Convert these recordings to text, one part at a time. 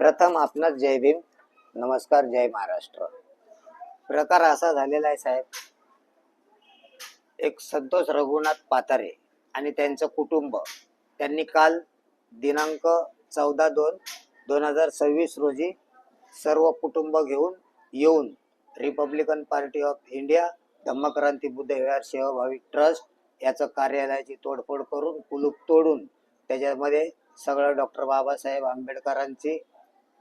प्रथम आपणास जय भीम. नमस्कार जय महाराष्ट्र. प्रकार असा झालेला आहे साहेब. एक संतोष रघुनाथ पातारे आणि त्यांचं कुटुंब. त्यांनी काल दिनांक चौदा दोन दोन हजार सव्वीस रोजी सर्व कुटुंब घेऊन येऊन Republican party of India Dhammakranti Buddha Vihar सेवाभावी ट्रस्ट याचं कार्यालयाची तोडफोड करून कुलूप तोडून त्याच्यामध्ये सगळं डॉक्टर बाबासाहेब आंबेडकरांची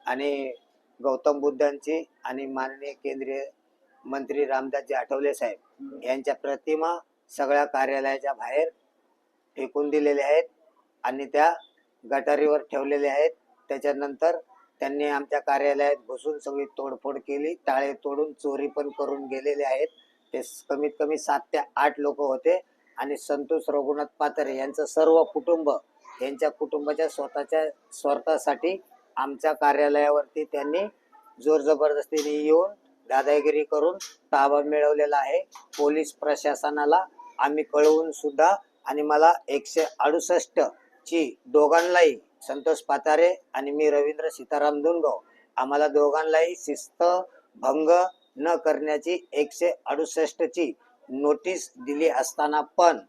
आणि गौतम बुद्धांची आणि माननीय केंद्रीय मंत्री रामदासजी आठवले साहेब यांच्या प्रतिमा सगळ्या कार्यालयाच्या बाहेर फेकून दिलेल्या आहेत आणि त्या गटारीवर ठेवलेल्या आहेत. त्याच्यानंतर त्यांनी आमच्या कार्यालयात घुसून सगळी तोडफोड केली टाळे तोडून चोरी पण करून गेलेले आहेत. ते कमीत कमी सात ते आठ लोक होते आणि संतोष रघुनाथ पातरे यांचं सर्व कुटुंब यांच्या कुटुंबाच्या स्वतःच्या स्वार्थासाठी आमच्या कार्यालयावरती त्यांनी जोर जबरदस्तीने येऊन दादागिरी करून ताबा मिळवलेला आहे. पोलीस प्रशासनाला आम्ही कळवून सुद्धा आणि मला एकशे अडुसष्ट ची दोघांनाही संतोष पातारे आणि मी रवींद्र सीताराम दुनगाव आम्हाला दोघांनाही शिस्त भंग न करण्याची एकशे अडुसष्ट ची नोटीस दिली असताना पण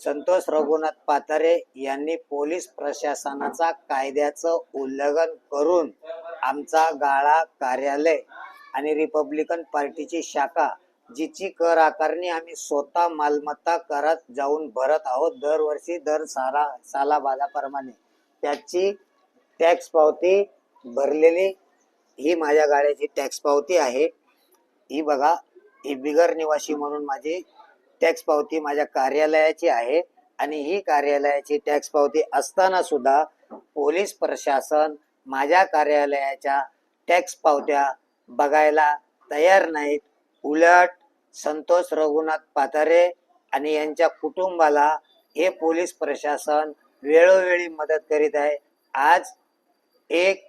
संतोष रघुनाथ पातारे यांनी पोलीस प्रशासनाचा कायद्याचं उल्लंघन करून आमचा गाळा कार्यालय आणि रिपब्लिकन पार्टीची शाखा जिची कर आकारणी आम्ही स्वतः मालमत्ता करत जाऊन भरत आहोत दरवर्षी दर साला सालाबादाप्रमाणे त्याची टॅक्स पावती भरलेली ही माझ्या गाड्याची टॅक्स पावती आहे. ही बघा ही बिगर निवासी म्हणून माझी टॅक्स पावती माझ्या कार्यालयाची आहे आणि ही कार्यालयाची टॅक्स पावती असताना सुद्धा पोलीस प्रशासन माझ्या कार्यालयाच्या टॅक्स पावत्या बघायला तयार नाहीत. उलट संतोष रघुनाथ पातारे आणि यांच्या कुटुंबाला हे पोलीस प्रशासन वेळोवेळी मदत करीत आहे. आज एक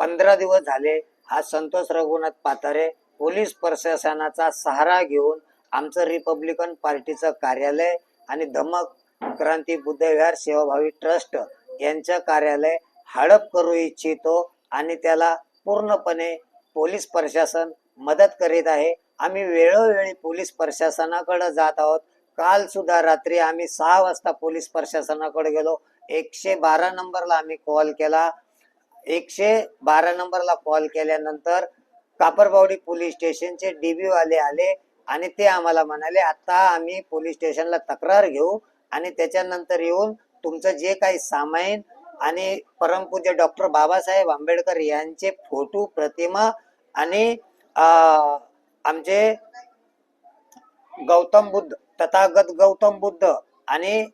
पंधरा दिवस झाले हा संतोष रघुनाथ पातारे पोलीस प्रशासनाचा सहारा घेऊन आमचं रिपब्लिकन पार्टीचं कार्यालय आणि धमक क्रांती बुद्धविहार सेवाभावी ट्रस्ट यांचं कार्यालय हडप करू इच्छितो आणि त्याला पूर्णपणे पोलीस प्रशासन मदत करीत आहे. आम्ही वेळोवेळी पोलीस प्रशासनाकडे जात आहोत. काल सुद्धा रात्री आम्ही सहा वाजता पोलीस प्रशासनाकडे गेलो. एकशे बारा नंबरला आम्ही कॉल केला. एकशे बारा नंबरला कॉल केल्यानंतर कापरबावडी पोलीस स्टेशनचे डीबी वाले आले. आणि ते आम्हाला म्हणाले आता आम्ही पोलीस स्टेशनला तक्रार घेऊ आणि त्याच्यानंतर येऊन तुमचं जे काही सामाईन आणि परमपूज्य डॉक्टर बाबासाहेब आंबेडकर यांचे फोटो प्रतिमा आणि आमचे गौतम बुद्ध तथागत गौतम बुद्ध आणि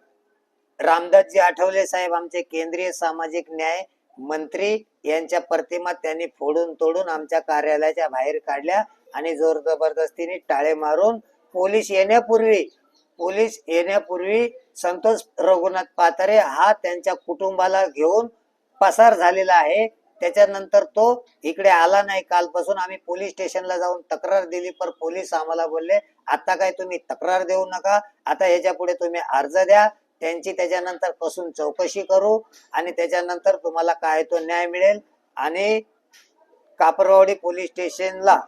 रामदासजी आठवले साहेब आमचे केंद्रीय सामाजिक न्याय मंत्री यांच्या प्रतिमा त्यांनी फोडून तोडून आमच्या कार्यालयाच्या बाहेर काढल्या आणि जोर जबरदस्तीने टाळे मारून पोलीस येण्यापूर्वी पोलीस येण्यापूर्वी संतोष रघुनाथ पाथरे हा त्यांच्या कुटुंबाला घेऊन पसार झालेला आहे. त्याच्यानंतर तो इकडे आला नाही. कालपासून आम्ही पोलीस स्टेशनला जाऊन तक्रार दिली पर पोलीस आम्हाला बोलले आता काय तुम्ही तक्रार देऊ नका. आता ह्याच्या पुढे तुम्ही अर्ज द्या. त्यांची त्याच्यानंतरपासून चौकशी करू आणि त्याच्यानंतर तुम्हाला काय तो न्याय मिळेल. आणि कापरवाडी पोलीस स्टेशनला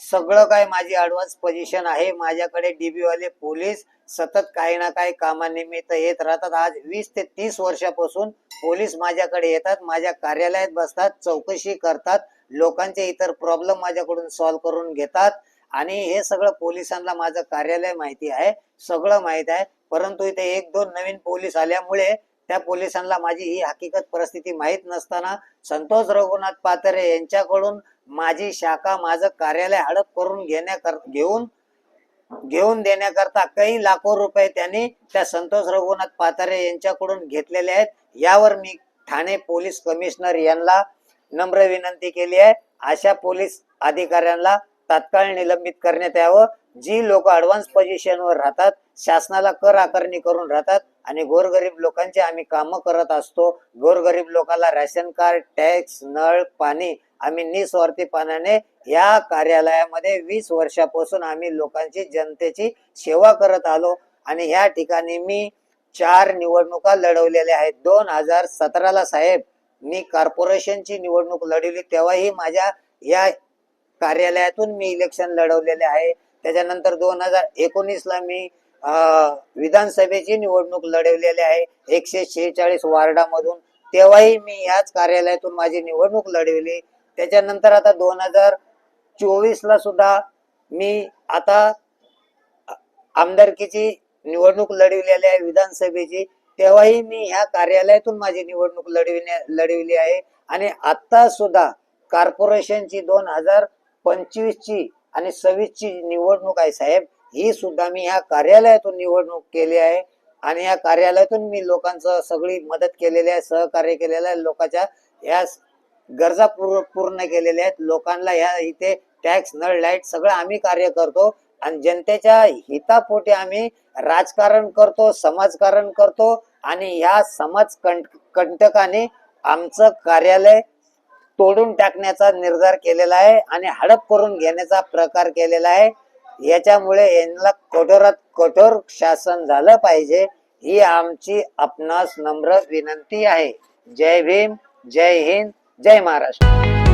सगळं काय माझी ऍडव्हान्स पोझिशन आहे. माझ्याकडे डीबी वाले पोलीस सतत काही ना काही कामानिमित्त येत राहतात. आज वीस ते तीस वर्षापासून पोलीस माझ्याकडे येतात. माझ्या कार्यालयात बसतात चौकशी करतात लोकांचे इतर प्रॉब्लेम माझ्याकडून सॉल्व करून घेतात. आणि हे सगळं पोलिसांना माझं कार्यालय माहिती आहे. सगळं माहीत आहे. परंतु इथे एक दोन नवीन पोलीस आल्यामुळे त्या पोलिसांना माझी ही हकीकत परिस्थिती माहीत नसताना संतोष रघुनाथ पातरे यांच्याकडून माझी शाखा माझं कार्यालय हडप करून घेण्याकर घेऊन घेऊन देण्याकरता काही लाखो रुपये त्यांनी त्या संतोष रघुनाथ पातारे यांच्याकडून घेतलेले आहेत. यावर मी ठाणे पोलीस कमिशनर यांना नम्र विनंती केली आहे. अशा पोलीस अधिकाऱ्यांना तात्काळ निलंबित करण्यात यावं. जी लोक अडव्हान्स पोझिशनवर राहतात शासनाला कर आकारणी करून राहतात आणि गोरगरीब लोकांचे आम्ही कामं करत असतो. गोरगरीब लोकांना रॅशन कार्ड टॅक्स नळ पाणी आम्ही निस्वार्थीपणाने या कार्यालयामध्ये वीस वर्षापासून आम्ही लोकांची जनतेची सेवा करत आलो. आणि ह्या ठिकाणी मी चार निवडणुका लढवलेल्या आहेत. दोन हजार सतराला साहेब मी कॉर्पोरेशनची निवडणूक लढवली. तेव्हाही माझ्या या कार्यालयातून मी इलेक्शन लढवलेले आहे. त्याच्यानंतर दोन हजार एकोणीसला मी विधानसभेची निवडणूक लढवलेली आहे. एकशे शेहेचाळीस वार्डामधून. तेव्हाही मी याच कार्यालयातून माझी निवडणूक लढवली. त्याच्यानंतर आता दोन हजार चोवीस ला सुद्धा मी आता आमदारकीची निवडणूक लढविलेली आहे विधानसभेची. तेव्हाही मी ह्या कार्यालयातून माझी निवडणूक लढविण्या लढवली आहे. आणि आता सुद्धा कॉर्पोरेशनची दोन हजार पंचवीस ची आणि सव्वीस ची निवडणूक आहे साहेब ही सुद्धा मी ह्या कार्यालयातून निवडणूक केली आहे. आणि या कार्यालयातून मी लोकांचं सगळी मदत केलेली आहे सहकार्य केलेलं आहे. लोकांच्या या गरजा पूर्ण केलेल्या आहेत. लोकांना ह्या इथे टॅक्स नळ लाइट सगळं आम्ही कार्य करतो. आणि जनतेच्या हितापोटी आम्ही राजकारण करतो समाजकारण करतो. आणि ह्या समाज कंट- कंटकाने आमचं कार्यालय तोडून टाकण्याचा निर्धार केलेला आहे आणि हडप करून घेण्याचा प्रकार केलेला आहे. याच्यामुळे यांना कठोरात कठोर शासन झालं पाहिजे. ही आमची आपणास नम्र विनंती आहे. जय भीम जय हिंद. जय महाराष्ट्र.